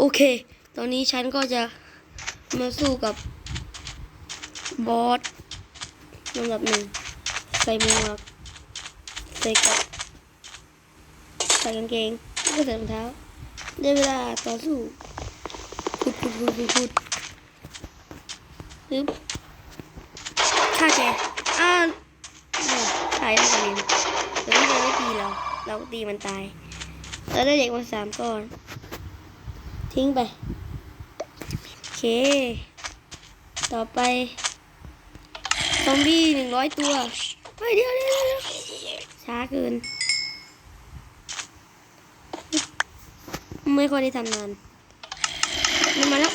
โอเค ตอนนี้ฉันก็จะมาสู้กับบอสลำดับหนึ่งใส่หมวกใส่กราะใส่กางเกงแล้วก็ใส่รองเท้า ได้เวลาต่อสู้พุดพุดพุดพุดพุดปึ๊บฆ่าแกอ้าวตายแล้วกันเองแต่ไม่ไม่ตีเรา เราตีมันตายแล้วได้เด็กมาสามก้อน ทิ้งไป โอเค ต่อไป ซอมบี้หนึ่งร้อยตัวเฮ้ยเดี๋ยวเดี๋ยวช้าเกิน ไม่ค่อยได้ทำนานมันมาแล้ว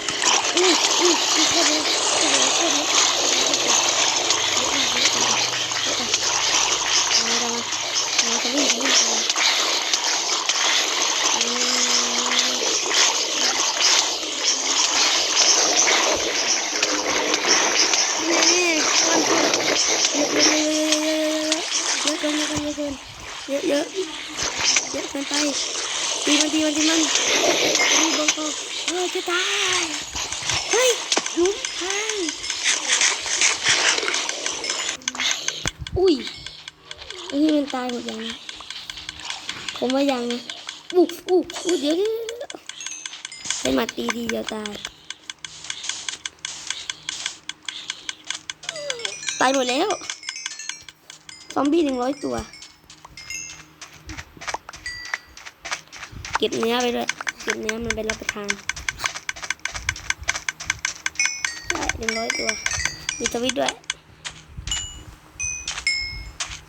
อุ้อุ้อุ้ยโคตรเร็วโคตรเร็วโคตรเร็วเอามาเอามาเอามาซอม เยอะเยอะเยอะเกินไปตีมันตีมันตีมันตีบงกเออจะตายเฮ้ยหลุมทางอุ้ยอ้นี่มันตายหมดยังผมว่ายังอู้อู้อู้เดี๋ยวเดี๋ยวเดี๋ยวใช้มัดตีทีเดียวตายตายหมดแล้ว ซอมบี้หนึ่งร้อยตัว ก็บเนื้อไปด้วย เก็บเนื้อมันไปรับประทานได้หนึ่งร้อยตัว มีสวิตด้วย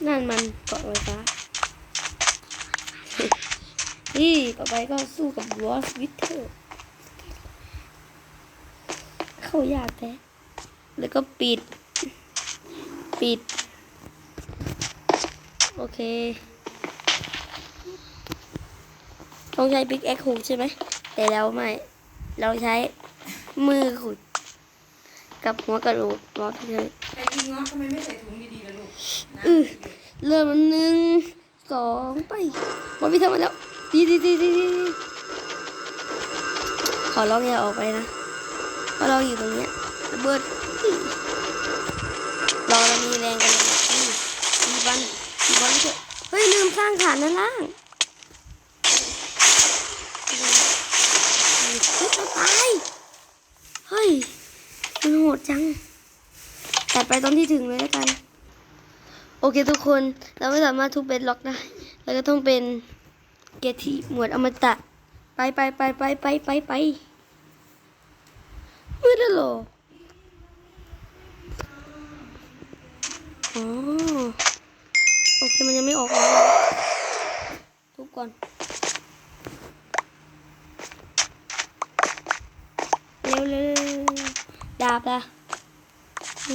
นั่นมันเกาะไฟฟ้านี่ต่อไปก็สู้กับบอสวิเทอร์ เข้ายากแท้แล้วก็ปิด ปิด โอเค ต้องใช้ปิกแอคขุดใช่ไหม แต่เราไม่ เราใช้มือขุด กับหัวกระโหลกบอสเลยไอ้ยิงเงาะทำไมไม่ใส่ถุงดีๆล่ะลูกอือเริ่มแล้วหนึ่งสองไปบอสพี่ทำมาแล้วดีดีดีดีดีขอร้องอย่าออกไปนะเพราะเราอยู่ตรงเนี้ยระเบิดอื้อเราเรามีแรงกันเลยนะอื้อมีบอลมีบอลเถอะเฮ้ยลืมสร้างฐานด้านล่างเฮ้ยจะตายเฮ้ยมันโห ดจังแต่ไปตอนที่ถึงเลยแล้วกัน โอเคทุกคนเราไม่สามารถทุบเบดล็อกได้แล้วก็ต้องเป็นเกที่หมวดอมตะ ไปไปไปไปไปไปไปมืดแล้วหรออ๋อโอเคมันยังไม่ออกเลยทุบก่อน เร็วเร็วเร็วดาบละนี่ ใ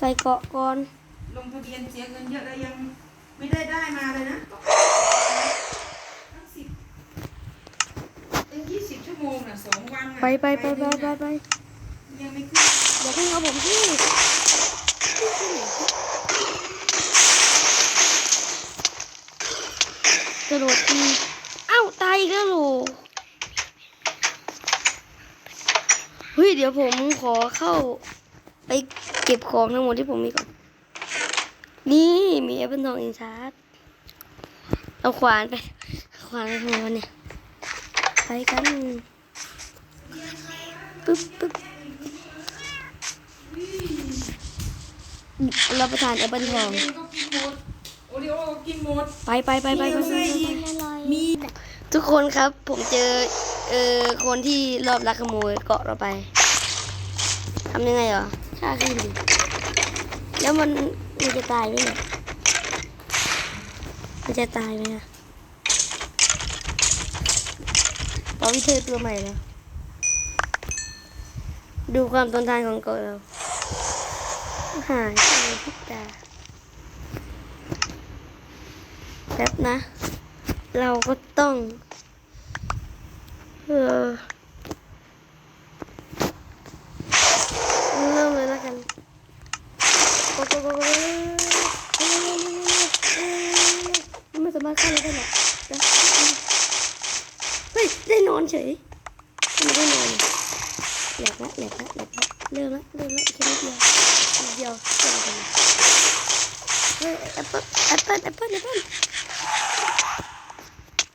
ส่เกาะก่อน ลงทะเบียนเสียเงินเยอะแล้วยังไม่ได้ได้มาเลยนะตั้งสิบตั้งยี่สิบชั่วโมงน่ะสองวันน่ะไปไปไปไปไปไปยังไม่ขึ้นอย่าเพิ่งเอาผมที่กระโดดทีเอ้าตายอีกแล้วเหรอ เฮ้ยเดี๋ยวผมขอเข้าไปเก็บของทั้งหมดที่ผมมีก่อน นี่มีแอปเปิลทองอินชาร์ดเอาขวานไป ขวานไปทำไมวะเนี่ย ไปกัน ปึ๊บปึ๊บรับประทานแอปเปิลทองเองก็กินหมดโอริโอก็กินหมด ไปไปไปไปไปใส่อีกมีทุกคนครับผมเจอเอ่อคนที่รอบลักขโมยเกาะเราไปทำยังไงเหรอฆ่าขึ้นดิแล้วมันมันจะตายไหมเนี่ยมันจะตายไหมนะตอวิเทอตัวใหม่แล้วดูความทนทานของเกาะเราหายไปเลยพิกตาแป๊บนะ เราก็ต้อง เออ ไม่สามารถฆ่าเราได้หรอกเฮ้ยได้นอนเฉยไม่ได้นอนแหลกละแหลกละแหลกละเริ่มละเริ่มละแค่นิดเดียวนิดเดียวเริ่มกันเฮ้ยแอปเปิ้ลแอปเปิ้ลแอปเปิ้ลแอปเปิ้ล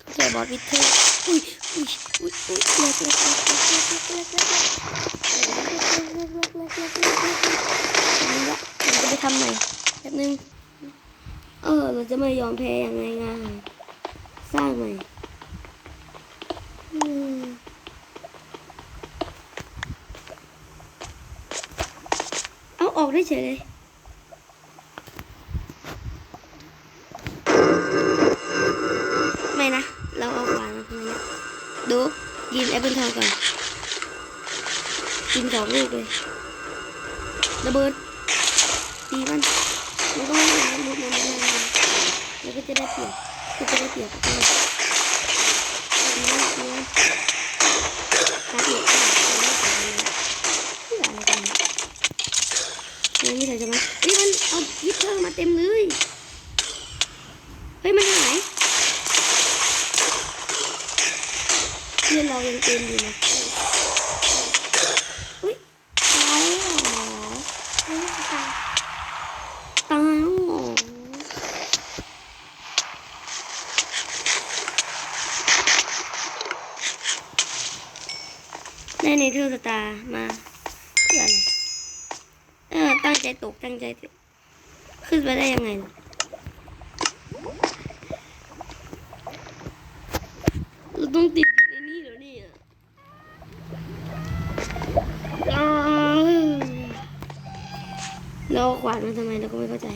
โอเคบอสวิทเทอร์อุ้ยอุ้ยอุ้ยอุ้ยแหลกแหลกแหลกแหลกแหลกแหลกแหลกแหลกแหลกแหลกแหลกแหลกแหลกแหลกแหลกำใหม่แป๊บนึง เออ เราจะไม่ยอมแพ้อย่างง่ายๆสร้างใหม่อืมเอาออกได้เฉยเลยไม่นะ เราเอาขวานมาทำไมเนี่ยดูกินแอปเปิลทองก่อน กินสองลูกเลยระเบิด ตีมันมันก็ไม่ได้นะมุดมันไม่ได้นะแล้วก็จะได้เปรียบก็จะได้เปรียบก็ได้ตีมันตีมันหาเปรียบก็ได้เพื่ออะไรกันเนี่ยยังไม่ใช่ไหมเฮ้ยมันเอายิบเพิ่มมาเต็มเลยเฮ้ยมันหายเพื่อนเรายังเต็มอยู่นะเฮ้ยตายแล้วเหรอ เฮ้ยตาย ตายแล้วเหรอ ได้ในเทอร์สตาร์มาเพื่ออะไรเออตั้งใจตกตั้งใจตกขึ้นไปได้ยังไงล่ะเราต้องติดอยู่ในนี้เหรอเนี่ยอ้าวเราเอาขวานมาทำไมเราก็ไม่เข้าใจ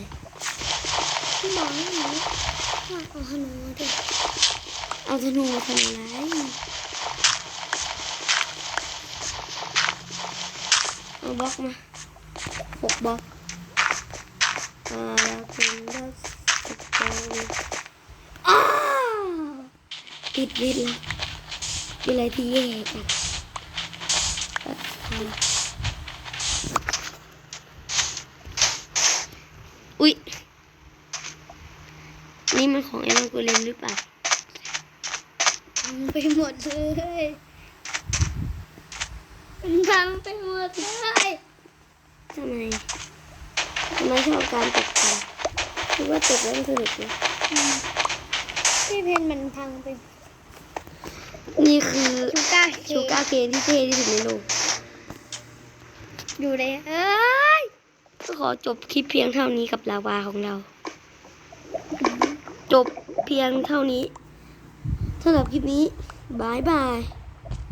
พี่บอกให้หนูว่าเอาขนมมาด้วยเอาธนูมาทำอะไร เอาบล็อกมาหกบล็อกอ่าแล้วเป็นบล็อกสตอรี่อ้าวติดลิ้นละเป็นอะไรที่แย่อะอุ๊ย นี่มันของไอ้มังกุเลมหรือเปล่าพังไปหมดเลย มันพังไปหมดเลยทำไมทำไมชอบการตกแต่งคิดว่าตกแล้วมันสนุกนะพี่เพนมันพังไปนี่คือชูก้าเคชูการ์เคนที่เท่ที่สุดในโลกอยู่เลยเอ้ยก็ขอจบคลิปเพียงเท่านี้กับลาวาของเรา จบเพียงเท่านี้สำหรับคลิปนี้บายบาย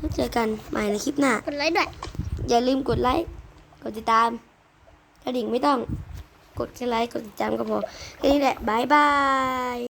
แล้วเจอกันใหม่ในคลิปหน้า กดไลค์ด้วย อย่าลืมกดไลค์กดติดตามกระดิ่งไม่ต้อง กดแค่ไลค์กดติดตามก็พอแค่นี้แหละบายบาย